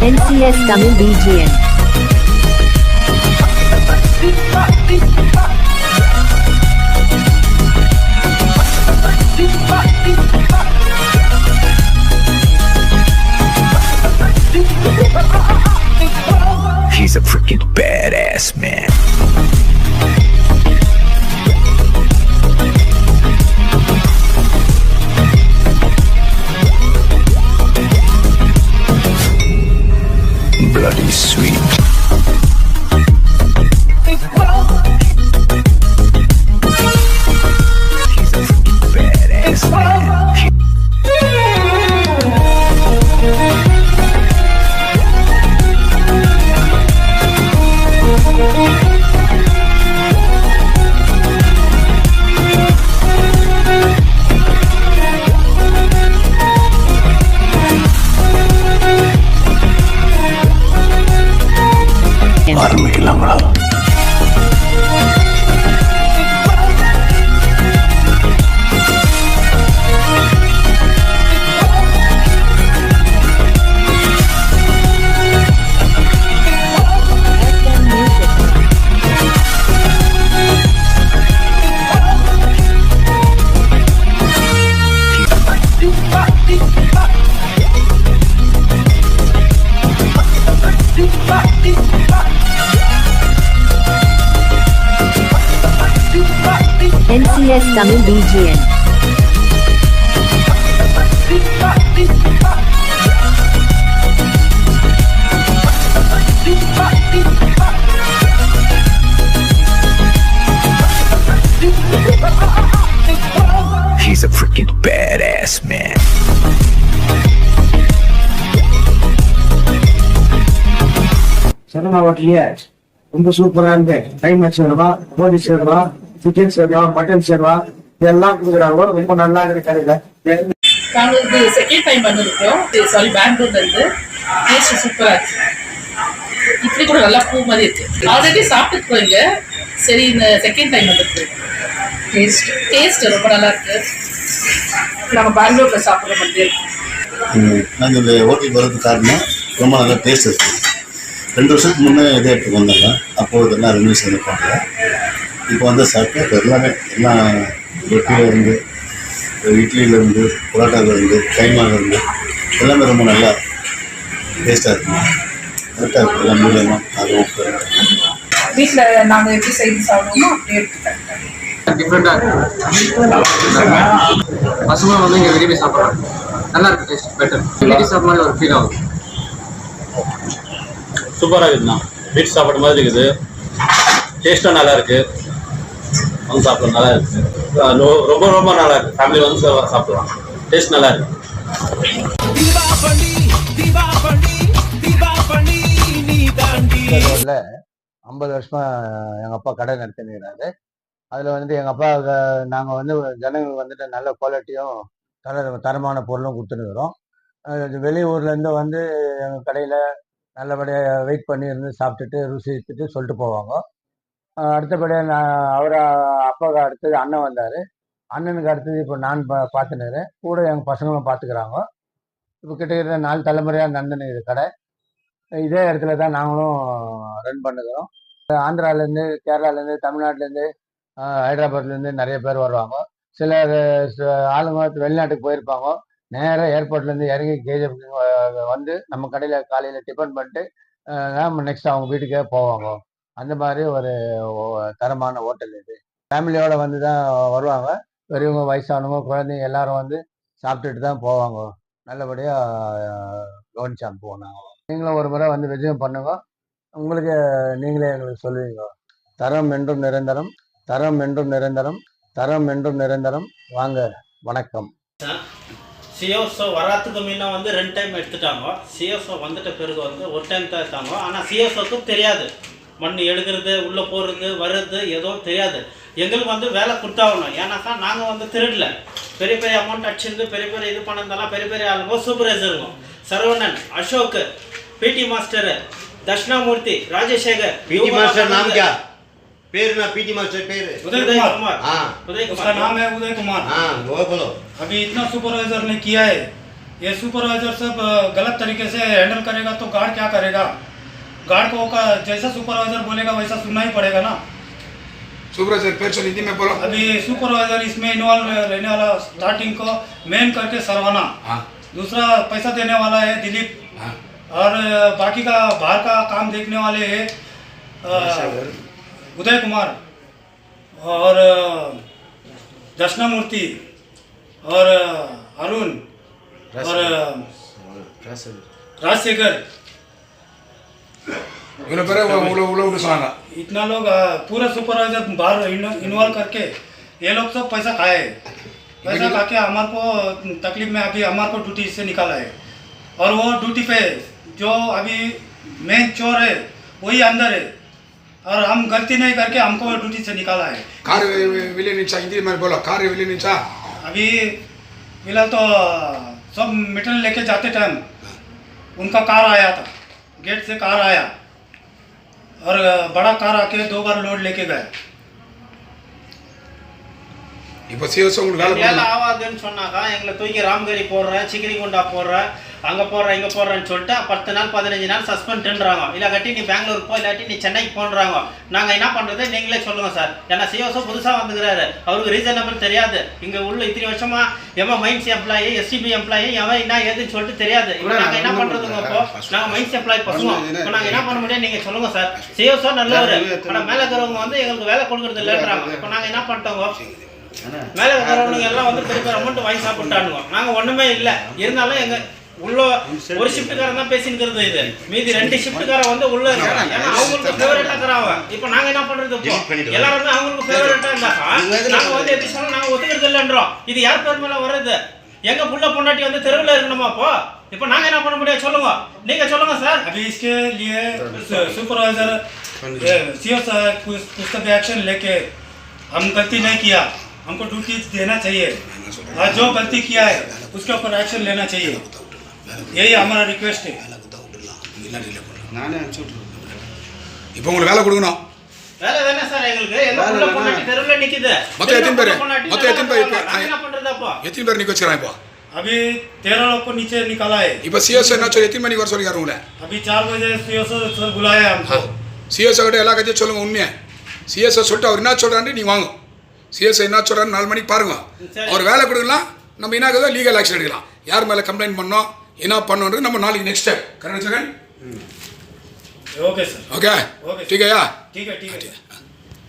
NCS Tamil BGM. He's a badass man. Bloody sweet. ஆரம்பிக்கலாங்களா NCS Tamil BGM. He's a freaking badass man. சரணா ஹோட்டலியே ரொம்ப சூப்பரா இருந்து diamond சேர்வா கோழி சேர்வா சிக்கன் சேர்வா மட்டன் சேர்வா இதெல்லாம் கொடுக்குறாங்க ரொம்ப நல்லா இருக்கு கடையில நாங்கள் இது செகண்ட் டைம் வந்திருக்கோம். சாரி பெங்களூர்ல இருந்து. டேஸ்ட் சூப்பரா இருக்கு. இட்லி கூட நல்லா பூ மாதிரி இருக்கு. ஆல்ரெடி சாப்பிட்டு போயிங்க சரி இந்த செகண்ட் டைம் வந்திருக்கு. டேஸ்ட் டேஸ்ட் ரொம்ப நல்லா இருக்கு. நம்ம பெங்களூர்ல சாப்பிட்ற மாதிரி இருக்கு. நாங்கள் இந்த ஹோட்டல் வரதுக்கு காரணம் ரொம்ப நல்லா டேஸ்ட் இருக்குது ரெண்டு வருஷத்துக்கு முன்னே இதே இடத்துக்கு வந்தாங்க. அப்போது இதெல்லாம் ரெனோவேஷன் பண்ணல இப்போ வந்து சாப்பிட்டு இப்போ எல்லாமே எல்லாம் ரொட்டியில் இருந்து இட்லியில இருந்து புரோட்டாவில் இருந்து கைமாவில் இருந்து எல்லாமே ரொம்ப நல்லா டேஸ்ட்டாக இருக்குங்க கரெக்டாக இருக்குது எல்லாம் மூலியமாக அது ஓகே வீட்டில் நாங்கள் எப்படி செய்து சாப்பிடுவோமோ அப்படியே எடுத்துக்கிறேன் டிஃப்ரெண்டாக இருக்கு. பசங்க வந்து இங்கே விரும்பி சாப்பிட்றாங்க நல்லா இருக்கு டேஸ்ட் பெட்டர் வீட்டு சாப்பிட்ற மாதிரி ஒரு ஃபீல் ஆகுது சூப்பராக இருக்குதுண்ணா வீட்டு சாப்பாடு மாதிரி இருக்குது. டேஸ்ட்டும் நல்லா இருக்கு. வந்து சாப்பிட நல்லா இருக்கு. ரொம்ப ரொம்ப நல்லா இருக்கு. ஃபேமிலி வந்து சாப்பிடலாம் டேஸ்ட் நல்லா இருக்கு. ஐம்பது வருஷமா எங்க அப்பா கடை நடத்தினாரு அதுல வந்து எங்க அப்பா நாங்க வந்து ஜனங்களுக்கு வந்துட்டு நல்ல குவாலிட்டியும் தர தரமான பொருளும் கொடுத்துருக்குறோம் வெளியூர்ல இருந்து வந்து எங்க கடையில நல்லபடியாக வெயிட் பண்ணி இருந்து சாப்பிட்டுட்டு ருசித்துட்டு சொல்லிட்டு போவாங்க. அடுத்தபடியாக நான் அவர் அப்பாவுக்கு அடுத்தது அண்ணன் வந்தார். அண்ணனுக்கு அடுத்தது இப்போ நான் பா பார்த்துனுக்கிறேன் கூட எங்கள் பசங்களும் பார்த்துக்கிறாங்க இப்போ கிட்டத்தட்ட நாலு தலைமுறையாக இது கடை. இதே இடத்துல தான் நாங்களும் ரன் பண்ணுகிறோம். ஆந்திராலேருந்து கேரளாலேருந்து தமிழ்நாட்டிலேருந்து ஹைதராபாத்லேருந்து நிறைய பேர் வருவாங்க. சில ச- ஆளுங்க வெளிநாட்டுக்கு போயிருப்பாங்க. நேராக ஏர்போர்ட்லேருந்து இறங்கி கேஜப் வந்து நம்ம கடையில் காலையில் டிஃபன் பண்ணிட்டு நம்ம நெக்ஸ்ட் அவங்க வீட்டுக்கே போவாங்க. அந்த மாதிரி ஒரு தரமான ஹோட்டல் இது. ஃபேமிலியோட வந்து தான் வருவாங்க. பெரியவங்க வயசானவங்க குழந்தைங்க எல்லாரும் வந்து சாப்பிட்டுட்டு தான் போவாங்க. நல்லபடியாக கவனிச்சு அனுப்புவோம் நாங்கள் நீங்களும் ஒரு முறை வந்து விஜயம் பண்ணுங்க. உங்களுக்கு நீங்களே எங்களுக்கு சொல்லுவீங்க. தரம் என்றும் நிரந்தரம் தரம் என்றும் நிரந்தரம் தரம் என்றும் நிரந்தரம். வாங்க வணக்கம். சிஎஸ்ஓ வராத்துக்கு முன்ன வந்து ரெண்டு டைம் எடுத்துட்டாங்க. சிஎஸ்ஓ வந்துட்ட பிறகு வந்து ஒரு டைம் தான் எடுத்தாங்க. ஆனால் சிஎஸ்ஓக்கு தெரியாது. மண் எடுக்கிறது உள்ளே போகிறது வர்றது எதுவும் தெரியாது எங்களுக்கு வந்து வேலை கொடுத்தாகணும் ஏன்னாக்கா நாங்கள் வந்து திருடல பெரிய பெரிய அமௌண்ட் அடிச்சிருந்து பெரிய பெரிய இது பண்ணதெல்லாம் பெரிய பெரிய ஆளுங்க சூப்பர்வைசர் இருக்கும் Saravanan Ashok PT master Dakshinamurthy Rajasekar PT master नाम क्या पेर ना पीटी मास्टर पेर உதய் குமார் हाँ உதய் उसका குமார் नाम है उदय कुमार हाँ वो बोलो अभी इतना सुपरवाइजर ने किया है ये सुपरवाइजर सब अ, गलत तरीके से हैंडल करेगा तो गार्ड क्या करेगा गार्ड को का जैसा सुपरवाइजर बोलेगा वैसा सुनना ही पड़ेगा ना। सुपरवाइजर फिर से हिंदी में बोलो अभी सुपरवाइजर इसमें इन्वॉल्व रहने वाला स्टार्टिंग को मेन करके सरवाना। हाँ। दूसरा पैसा देने वाला है दिलीप। हाँ। और बाकी का बाहर का काम देखने वाले है उदय कुमार और दक्षिणामूर्ति और अरुण और अ, बोले बड़े वो लोग वो लोग नुकसान इतना लोग पूरा सुपरवाइजर बाहर इन्वॉल्व करके ये लोग सब पैसा खाए। पैसा खा के हमार को तकलीफ़ में अभी हमार को ड्यूटी से निकाला है। और वो ड्यूटी पे जो अभी मेन चोर है वही अंदर है। और हम गलती नहीं करके हमको ड्यूटी से निकाला है। कार्य विले नीचा हिंदी में बोला कार्य विले नीचा अभी फ़िलहाल तो सब मेटल लेके जाते टाइम उनका कार आया था। गेट से कार आया। और बड़ा कार आके दो बार लोड लेके गए। இப்போ சிஎஸ் உங்களுக்கு வேலை ஆகாதுன்னு சொன்னாக்கா எங்களை தூக்கி ராம்கரி போடுறேன் சிக்கிரி குண்டா போடுறேன் அங்கே போடுறேன் இங்கே போடுறேன்னு சொல்லிட்டு பத்து நாள் பதினஞ்சு நாள் சஸ்பெண்ட்ன்றாங்க இல்லை கட்டி நீ பெங்களூர் போ இல்லாட்டி நீ சென்னைக்கு போன்றாங்க நாங்கள் என்ன பண்ணுறது நீங்களே சொல்லுங்கள் சார். ஏன்னா சிஓசோ புதுசாக வந்துக்கிறாரு. அவருக்கு ரீசனபிள் தெரியாது. இங்கே உள்ள இத்தனை வருஷமா எவன் மைன்ஸ் எம்ப்ளாயி எஸ்டிபி எம்ப்ளாயி எவன் என்ன ஏதுன்னு சொல்லிட்டு தெரியாது. இப்போ நாங்கள் என்ன பண்ணுறதுங்க இப்போ? நாங்கள் மைன்ஸ் எம்ப்ளாயி பசுவோம் இப்போ நாங்கள் என்ன பண்ண முடியும்? நீங்கள் சொல்லுங்கள் சார். சிஓசோ நல்லவர். ஆனால் மேலே இருக்கிறவங்க வந்து எங்களுக்கு வேலை கொடுக்குறது இல்லைன்றாங்க. இப்போ நாங்கள் என்ன பண்ணிட்டோங்க? மேலே இருக்கிறவனுங்க எல்லாம் வந்து பெரிய பெரிய அமௌண்ட் வாங்கி சாப்பிட்டானுங்க நாங்கள் ஒன்றுமே இல்லை இருந்தாலும் எங்க உள்ள ஒரு ஷிஃப்ட்டுக்காரன் தான் பேசினுக்கிறது இது மீதி ரெண்டு ஷிஃப்ட்டுக்காரன் வந்து உள்ள இருக்காங்க ஏன்னா அவங்களுக்கு ஃபேவரட்டா இருக்கிறாங்க இப்போ நாங்க என்ன பண்றது இப்போ எல்லாருமே அவங்களுக்கு ஃபேவரட்டா இருந்தாக்கா நாங்க வந்து எப்படி சொன்னா நாங்க ஒத்துக்கிறது இல்லைன்றோம் இது யார் பேர் மேல வருது எங்க புள்ள பொண்டாட்டி வந்து தெருவில் இருக்கணுமா அப்போ இப்போ நாங்க என்ன பண்ண முடியும் சொல்லுங்க நீங்க சொல்லுங்க சார் अभी इसके लिए सुपरवाइजर सीओ साहब कुछ पुस्तक एक्शन लेके हम गलती नहीं किया हमको ड्यूटी देना चाहिए और जो गलती किया है उसके ऊपर एक्शन लेना चाहिए यही हमारा रिक्वेस्ट है இப்போ உங்களுக்கு வேலை கொடுக்கணும் வேலை தானே சார் எங்களுக்கு எங்க புள்ள பொண்டாட்டி தெருவில் நிக்குது மொத்தம் எத்தனை பேரு? புள்ள பொண்டாட்டி மொத்தம் எத்தனை பேரு? தெருவுல நாங்க என்ன பண்றது அப்போ எத்தனை பேர் நிற்க வச்சுக்கிறான் இப்போ अभी तेरह लोग को नीचे निकाला है இப்போ சிஎஸ் என்ன சொல்லி எத்தனை மணிக்கு வர சொல்லிக்காரு உங்களை अभी चार बजे सीओ सर बुलाया हमको சிஎஸ் கிட்ட எல்லா கதையும் சொல்லுங்க உண்மையை சிஎஸ் சொல்லிட்டு அவர் என்ன சொல்றாரு நீ வாங்க சிஎஸ்ஐ என்ன சொல்கிறாரு நாலு மணிக்கு பாருங்க. அவர் வேலை கொடுக்கலாம் நம்ம என்ன தான் லீகல் ஆக்ஷன் எடுக்கலாம். யார் மேலே கம்ப்ளைண்ட் பண்ணோம்? என்ன பண்ணோன்றது நம்ம நாளைக்கு next time correct second okay sir okay okay டீக்கையா